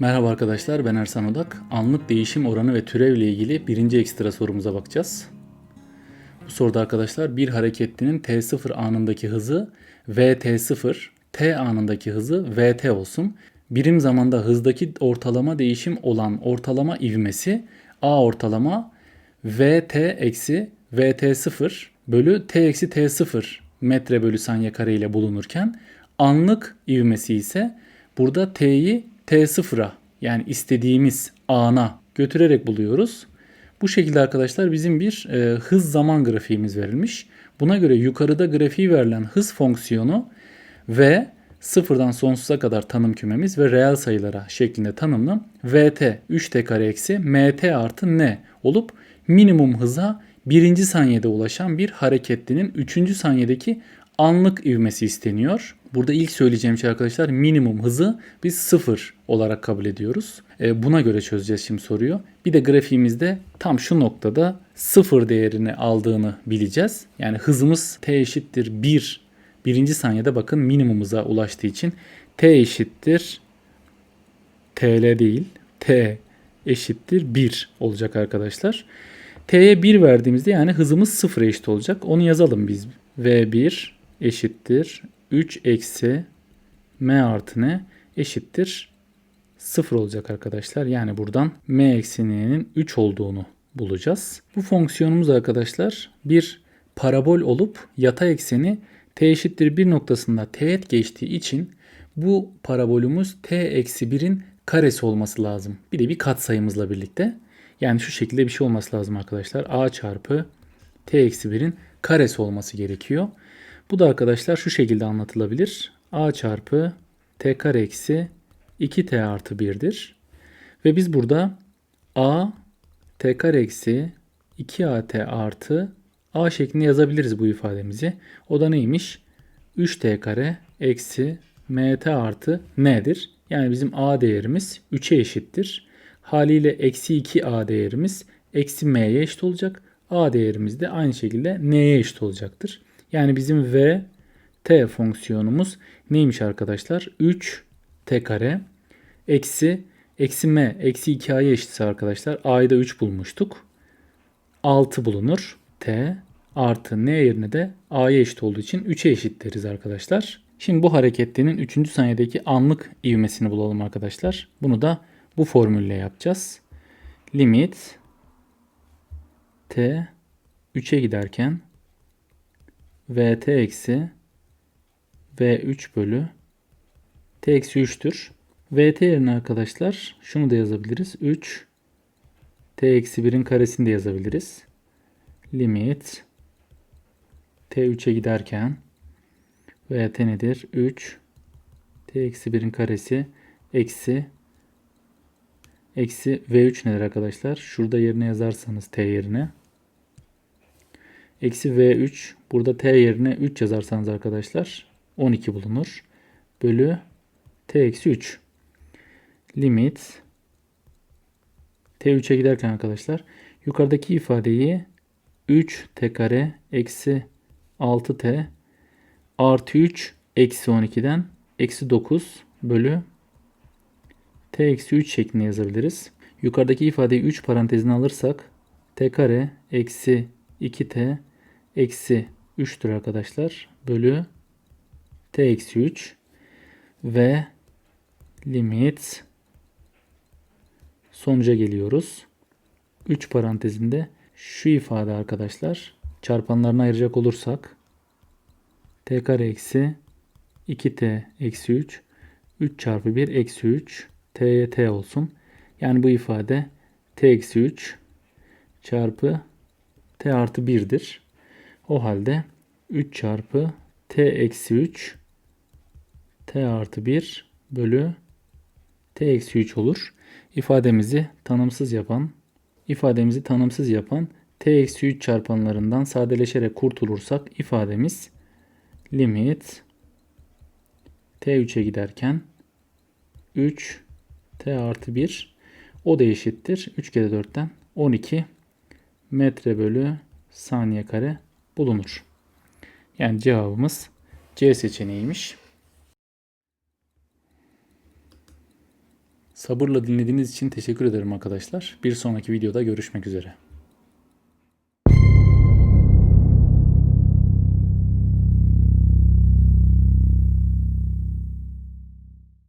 Merhaba arkadaşlar ben Ersan Odak. Anlık değişim oranı ve türev ile ilgili birinci ekstra sorumuza bakacağız. Bu soruda arkadaşlar bir hareketlinin t0 anındaki hızı vt0, t anındaki hızı vt olsun. Birim zamanda hızdaki ortalama değişim olan ortalama ivmesi a ortalama vt eksi vt0 bölü t eksi t0 metre bölü saniye kare ile bulunurken anlık ivmesi ise burada t'yi t0'a yani istediğimiz ana götürerek buluyoruz. Bu şekilde arkadaşlar bizim bir e, hız zaman grafiğimiz verilmiş. Buna göre yukarıda grafiği verilen hız fonksiyonu ve sıfırdan sonsuza kadar tanım kümemiz ve reel sayılara şeklinde tanımlı vt 3t kare eksi mt artı n olup minimum hıza birinci saniyede ulaşan bir hareketlinin üçüncü saniyedeki anlık ivmesi isteniyor. Burada ilk söyleyeceğim şey arkadaşlar minimum hızı biz sıfır olarak kabul ediyoruz. E, buna göre çözeceğiz şimdi soruyu. Bir de grafiğimizde tam şu noktada sıfır değerini aldığını bileceğiz. Yani hızımız t eşittir 1 birinci saniyede bakın minimum hıza ulaştığı için t eşittir tl değil t eşittir 1 olacak arkadaşlar. t'ye 1 verdiğimizde yani hızımız sıfıra eşit olacak. Onu yazalım biz. v1 eşittir 3 eksi m artı n eşittir 0 olacak arkadaşlar. Yani buradan m eksi n'nin 3 olduğunu bulacağız. Bu fonksiyonumuz arkadaşlar bir parabol olup yatay ekseni t eşittir 1 noktasında teğet geçtiği için bu parabolümüz t eksi 1'in karesi olması lazım. Bir de bir katsayımızla birlikte. Yani şu şekilde bir şey olması lazım arkadaşlar. a çarpı t eksi 1'in karesi olması gerekiyor. Bu da arkadaşlar şu şekilde anlatılabilir. a çarpı t kare eksi 2t artı 1'dir. Ve biz burada a t kare eksi 2at artı a şeklinde yazabiliriz bu ifademizi. O da neymiş? 3t kare eksi mt artı n'dir. Yani bizim a değerimiz 3'e eşittir. Haliyle eksi 2a değerimiz eksi m'ye eşit olacak. a değerimiz de aynı şekilde n'ye eşit olacaktır. Yani bizim v t fonksiyonumuz neymiş arkadaşlar? 3 t kare eksi eksi m eksi 2a'ya eşitse arkadaşlar a'yı da 3 bulmuştuk. 6 bulunur. t artı n yerine de a'ya eşit olduğu için 3'e eşit deriz arkadaşlar. Şimdi bu hareketlinin 3. saniyedeki anlık ivmesini bulalım arkadaşlar. Bunu da bu formülle yapacağız. Limit t 3'e giderken vt eksi v3 bölü t eksi 3'tür. vt yerine arkadaşlar şunu da yazabiliriz. 3 t eksi 1'in karesini de yazabiliriz. Limit t 3'e giderken vt nedir? 3 t eksi 1'in karesi eksi eksi v3 nedir arkadaşlar? Şurada yerine yazarsanız t yerine Eksi V3 burada T yerine 3 yazarsanız arkadaşlar 12 bulunur. Bölü T eksi 3. Limit T3'e giderken arkadaşlar yukarıdaki ifadeyi 3 T kare eksi 6T artı 3 eksi 12'den eksi 9 bölü T eksi 3 şeklinde yazabiliriz. Yukarıdaki ifadeyi 3 parantezine alırsak T kare eksi 2T eksi 3'tür arkadaşlar. Bölü t eksi 3 ve limit sonuca geliyoruz. 3 parantezinde şu ifade arkadaşlar çarpanlarına ayıracak olursak t kare eksi 2t eksi 3 3 çarpı 1 eksi 3 t'ye t olsun. Yani bu ifade t eksi 3 çarpı t artı 1'dir. O halde 3 çarpı t eksi 3 t artı 1 bölü t eksi 3 olur. İfademizi tanımsız yapan ifademizi tanımsız yapan t eksi 3 çarpanlarından sadeleşerek kurtulursak ifademiz limit t3'e giderken 3 t artı 1 o da eşittir. 3 kere 4'ten 12 metre bölü saniye kare bulunur. Yani cevabımız C seçeneğiymiş. Sabırla dinlediğiniz için teşekkür ederim arkadaşlar. Bir sonraki videoda görüşmek üzere.